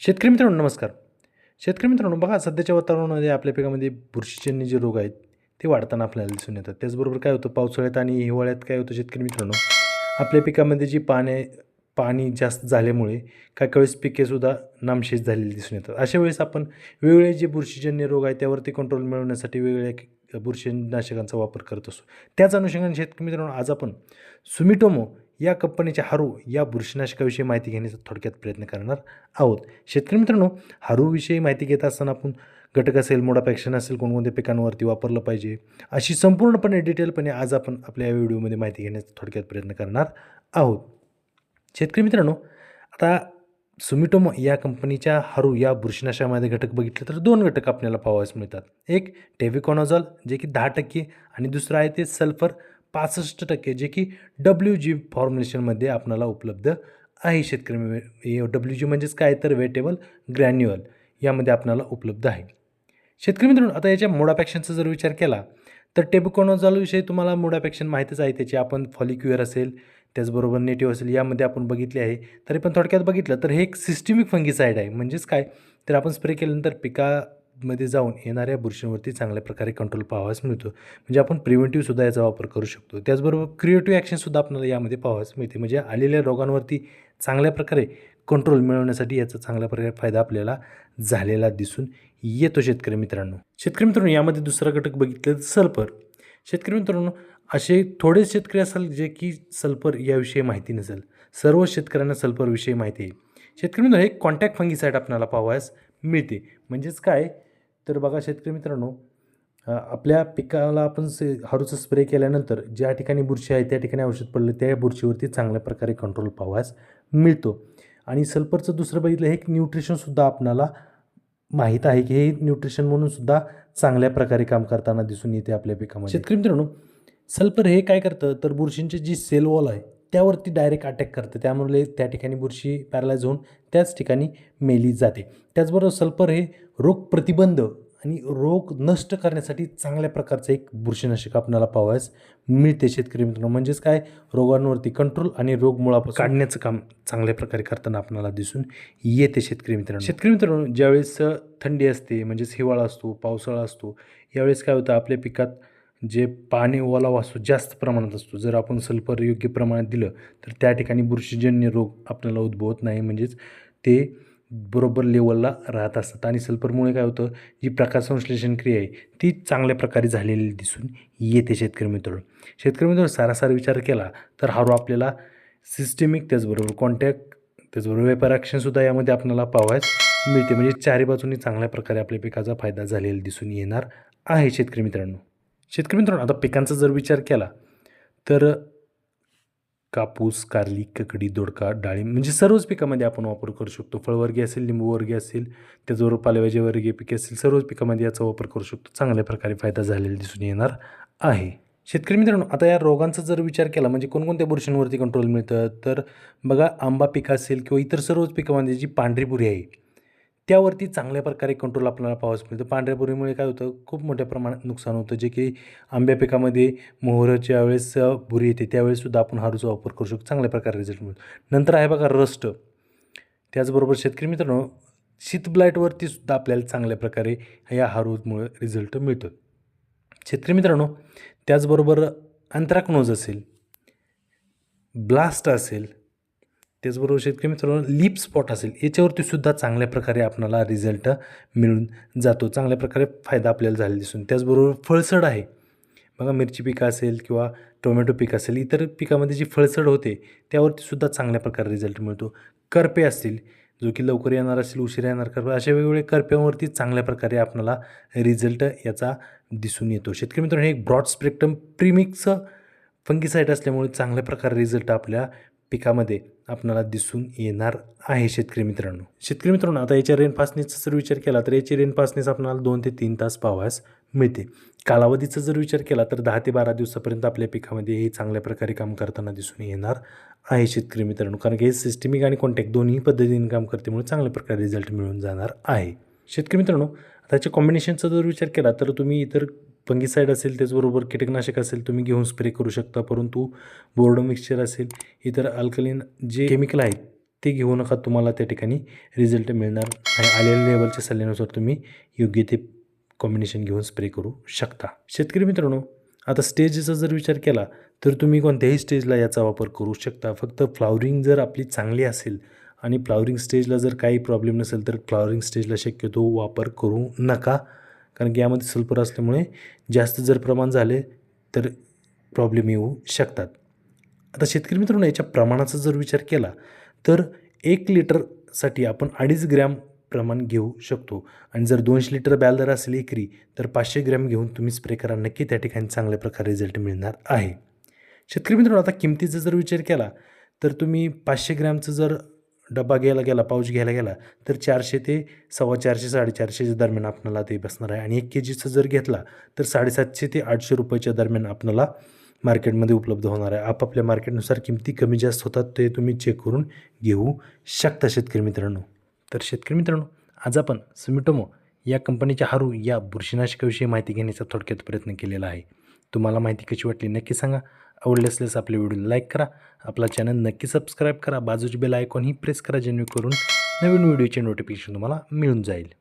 शेतकरी मित्रांनो नमस्कार. शेतकरी मित्रांनो बघा सध्याच्या वातावरणामध्ये आपल्या पिकामध्ये बुरशीजन्य जे रोग आहेत ते वाढताना आपल्याला दिसून येतात. त्याचबरोबर काय होतं? पावसाळ्यात आणि हिवाळ्यात काय होतं शेतकरी मित्रांनो? आपल्या पिकामध्ये जी पाने पाणी जास्त झाल्यामुळे काही वेळेस पिकेसुद्धा नामशेष झालेली दिसून येतात. अशा वेळेस आपण वेगवेगळे जे बुरशीजन्य रोग आहेत त्यावरती कंट्रोल मिळवण्यासाठी वेगवेगळ्या बुरशीनाशकांचा वापर करत असतो त्याच अनुषंगाने शेतकरी मित्रांनो आज आपण सुमिटोमो या कंपनीच्या हारू या बुरशीनाशकाविषयी माहिती घेण्याचा थोडक्यात प्रयत्न करणार आहोत. शेतकरी मित्रांनो हारूविषयी माहिती घेत असताना आपण घटक असेल मोडापॅक्शन असेल कोणकोणत्या पिकांवरती वापरलं पाहिजे अशी संपूर्णपणे डिटेलपणे आज आपण आपल्या या व्हिडिओमध्ये माहिती घेण्याचा थोडक्यात प्रयत्न करणार आहोत. शेतकरी मित्रांनो आता सुमिटोमो या कंपनीच्या हारू या बुरशीनाशामध्ये घटक बघितले तर दोन घटक आपल्याला पाहावयास मिळतात. एक टेविकॉनॉझॉल जे की दहा टक्के आणि दुसरं आहे ते सल्फर पासष्ट टक्के जे की डब्ल्यू जी फॉर्म्युलेशनमध्ये आपणाला उपलब्ध आहे शेतकरी डब्ल्यू जी म्हणजेच काय तर वेटेबल ग्रॅन्युअल यामध्ये आपणाला उपलब्ध आहे. शेतकरी मित्रांनो आता याच्या मोडापॅक्शनचा जर विचार केला तर टेबुकॉनॉझॉलविषयी तुम्हाला मोडापॅक्शन माहितीच आहे. त्याची आपण फॉलिक्युअर असेल त्याचबरोबर नेटिव्ह असेल यामध्ये आपण बघितले आहे. तरी पण थोडक्यात बघितलं तर हे एक सिस्टमिक फंगिसाईड आहे. म्हणजेच काय? तर आपण स्प्रे केल्यानंतर पिका मध्ये जाऊन येणाऱ्या बुरशींवरती चांगल्या प्रकारे कंट्रोल पाहावास मिळतो. म्हणजे आपण प्रिव्हेंटिव्हसुद्धा याचा वापर करू शकतो. त्याचबरोबर क्रिएटिव्ह ॲक्शनसुद्धा आपल्याला यामध्ये पाहावास मिळते. म्हणजे आलेल्या रोगांवरती चांगल्या प्रकारे कंट्रोल मिळवण्यासाठी याचा चांगल्या प्रकारे फायदा आपल्याला झालेला दिसून येतो शेतकरी मित्रांनो. शेतकरी मित्रांनो यामध्ये दुसरा घटक बघितलं तर सल्फर. शेतकरी मित्रांनो असे थोडे शेतकरी असाल जे की सल्फर याविषयी माहिती नसेल. सर्व शेतकऱ्यांना सल्फरविषयी माहिती आहे. शेतकरी मित्रांनो एक कॉन्टॅक्ट फंगीसाईड आपल्याला पाहावयास मिळते. म्हणजेच काय? तर बघा शेतकरी मित्रांनो आपल्या पिकाला आपण से हारूचा स्प्रे केल्यानंतर ज्या ठिकाणी बुरशी आहे त्या ठिकाणी औषध पडलं त्या बुरशीवरती चांगल्या प्रकारे कंट्रोल पाहावयास मिळतो. आणि सल्फरचं दुसरं बघितलं हे एक न्यूट्रिशनसुद्धा आपणाला माहीत आहे की हे न्यूट्रिशन म्हणूनसुद्धा चांगल्या प्रकारे काम करताना दिसून येते आपल्या पिकामध्ये. शेतकरी मित्रांनो सल्फर हे काय करतं? तर बुरशींची जी सेल वॉल आहे त्यावरती डायरेक्ट अटॅक करतं. त्यामुळे त्या ठिकाणी बुरशी पॅरलाइज होऊन त्याच ठिकाणी मेली जाते. त्याचबरोबर सल्फर हे रोग प्रतिबंध आणि रोग नष्ट करण्यासाठी चांगल्या प्रकारचं एक बुरशीनाशक आपल्याला पाहावयास मिळते शेतकरी मित्रांनो. म्हणजेच काय? रोगांवरती कंट्रोल आणि रोग मुळापासून काढण्याचं काम चांगल्या प्रकारे करताना आपल्याला दिसून येते शेतकरी मित्रांनो. शेतकरी मित्रांनो ज्यावेळेस थंडी असते म्हणजेच हिवाळा असतो पावसाळा असतो यावेळेस काय होतं? आपल्या पिकात जे पाणी ओलावा असतो जास्त प्रमाणात असतो जर आपण सल्फर योग्य प्रमाणात दिलं तर त्या ठिकाणी बुरशीजन्य रोग आपल्याला उद्भवत नाही. म्हणजेच ते बरोबर लेवलला राहत असतात. आणि सल्फरमुळे काय होतं जी प्रकाशसंश्लेषण क्रिया आहे ती चांगल्या प्रकारे झालेली दिसून येते शेतकरी मित्र शेतकरी मित्र सारासार विचार केला तर हारू आपल्याला सिस्टेमिक त्याचबरोबर कॉन्टॅक्ट त्याचबरोबर वेपर ॲक्शनसुद्धा यामध्ये आपल्याला पाहावयास मिळते. म्हणजे चारी बाजूनी चांगल्या प्रकारे आपल्या पिकाचा फायदा झालेला दिसून येणार आहे शेतकरी मित्रांनो. शेतकरी मित्रांनो आता पिकांचा जर विचार केला तर कापूस कारली ककडी दोडका डाळी म्हणजे सर्वच पिकामध्ये आपण वापर करू शकतो. फळवर्गीय असेल लिंबूवर्गीय असेल त्याचबरोबर पालेभाजीवर्गीय पिके असतील सर्वच पिकामध्ये याचा वापर करू शकतो. चांगल्या प्रकारे फायदा झालेला दिसून येणार आहे. शेतकरी मित्रांनो आता या रोगांचा जर विचार केला म्हणजे कोणकोणत्या बुरशींवरती कंट्रोल मिळतं तर बघा आंबा पिकं असेल किंवा इतर सर्वच पिकामध्ये जी पांढरी बुरी आहे त्यावरती चांगल्या प्रकारे कंट्रोल आपल्याला पाहावयास मिळतं. पांढऱ्या बुरीमुळे काय होतं खूप मोठ्या प्रमाणात नुकसान होतं. जे की आंब्या पिकामध्ये मोहराच्या वेळेस बुरी येते त्यावेळेससुद्धा आपण हारूचा वापर करू शकतो. चांगल्या प्रकारे रिझल्ट मिळतो. नंतर आहे बघा रस्ट. त्याचबरोबर शेतकरी मित्रांनो शीतब्लाईटवरती सुद्धा आपल्याला चांगल्या प्रकारे या हारूमुळे रिझल्ट मिळतो. शेतकरी मित्रांनो त्याचबरोबर अँथ्रॅक्नोज असेल ब्लास्ट असेल त्याचबरोबर शेतकरी मित्रांनो. लीप स्पॉट असेल. याच्यावरती सुद्धा चांगल्या प्रकारे आपणाला रिझल्ट मिळून जातो. चांगल्या प्रकारे फायदा आपल्याला झालेला दिसून. त्याचबरोबर फळसड आहे. बघा मिरची पिकं असेल किंवा टोमॅटो पीक असेल इतर पिकामध्ये जी फळसड होते त्यावरती सुद्धा चांगल्या प्रकारे रिझल्ट मिळतो. करपे असतील जो की लवकर येणार असेल उशीर येणार करपे अशा वेगवेगळ्या करप्यांवरती चांगल्या प्रकारे आपणाला रिझल्ट याचा दिसून येतो. शेतकरी मित्रांनो हे एक ब्रॉड स्पेक्ट्रम प्रीमिक्स फंगिसाईड असल्यामुळे चांगल्या प्रकारे रिझल्ट आपल्या पिकामध्ये आपणाला दिसून येणार आहे शेतकरी मित्रांनो. शेतकरी मित्रांनो आता याच्या रेनपासणीचा जर विचार केला तर याची रेनपासणीच आपणाला दोन ते तीन तास पावास मिळते. कालावधीचा जर विचार केला तर दहा ते बारा दिवसापर्यंत आपल्या पिकामध्ये हे चांगल्या प्रकारे काम करताना दिसून येणार आहे शेतकरी मित्रांनो. कारण की हे सिस्टमिक आणि कॉन्टॅक्ट दोन्ही पद्धतीने काम करतेमुळे चांगल्या प्रकारे रिझल्ट मिळून जाणार आहे. शेतकरी मित्रांनो त्याच्या कॉम्बिनेशनचा जर विचार केला तर तुम्ही इतर फंगिसाईड असेल त्याचबरोबर कीटकनाशक असेल तुम्ही घेऊन स्प्रे करू शकता. परंतु बोर्डो मिक्सचर असेल इतर अल्कलीन जे केमिकल आहेत ते घेऊ नका. तुम्हाला त्या ठिकाणी रिझल्ट मिळणार आणि आलेल्या लेवलच्या सल्ल्यानुसार तुम्ही योग्य ते कॉम्बिनेशन घेऊन स्प्रे करू शकता. शेतकरी मित्रांनो आता स्टेजचा जर विचार केला तर तुम्ही कोणत्याही स्टेजला याचा वापर करू शकता. फक्त फ्लावरिंग जर आपली चांगली असेल आणि फ्लावरिंग स्टेजला जर काही प्रॉब्लेम नसेल तर फ्लावरिंग स्टेजला शक्यतो वापर करू नका. कारण की यामध्ये सल्फर असल्यामुळे जास्त जर प्रमाण झाले तर प्रॉब्लेम येऊ शकतात. आता शेतकरी मित्रांनो याच्या प्रमाणाचा जर विचार केला तर एक लिटरसाठी आपण अडीच ग्रॅम प्रमाण घेऊ शकतो. आणि जर दोनशे लिटर बॅलदर असेल एकरी तर पाचशे ग्रॅम घेऊन तुम्ही स्प्रे करा. नक्की त्या ठिकाणी चांगल्या प्रकारे रिझल्ट मिळणार आहे. शेतकरी मित्रांनो आता किमतीचा जर विचार केला तर तुम्ही पाचशे ग्रॅमचं जर डबा घ्यायला गेला पाऊच घ्यायला गेला तर चारशे ते सव्वा चारशे साडेचारशेच्या दरम्यान आपणाला ते बसणार आहे. आणि एक के जीचं जर घेतला तर साडेसातशे ते आठशे रुपयाच्या दरम्यान आपणाला मार्केटमध्ये उपलब्ध होणार आहे. आपापल्या मार्केटनुसार किमती कमी जास्त होतात ते तुम्ही चेक करून घेऊ शकता शेतकरी मित्रांनो. तर शेतकरी मित्रांनो आज आपण सुमिटोमो या कंपनीच्या हारू या बुरशीनाशकाविषयी माहिती घेण्याचा थोडक्यात प्रयत्न केलेला आहे. तुम्हाला माहिती कशी वाटली नक्की सांगा. आवडले असल्यास आपल्या व्हिडिओ लाईक करा. आपला चॅनल नक्की सबस्क्राईब करा. बाजूची बेल आयकॉन ही प्रेस करा जेणेकरून नवीन व्हिडिओचे नोटिफिकेशन तुम्हाला मिळून जाईल.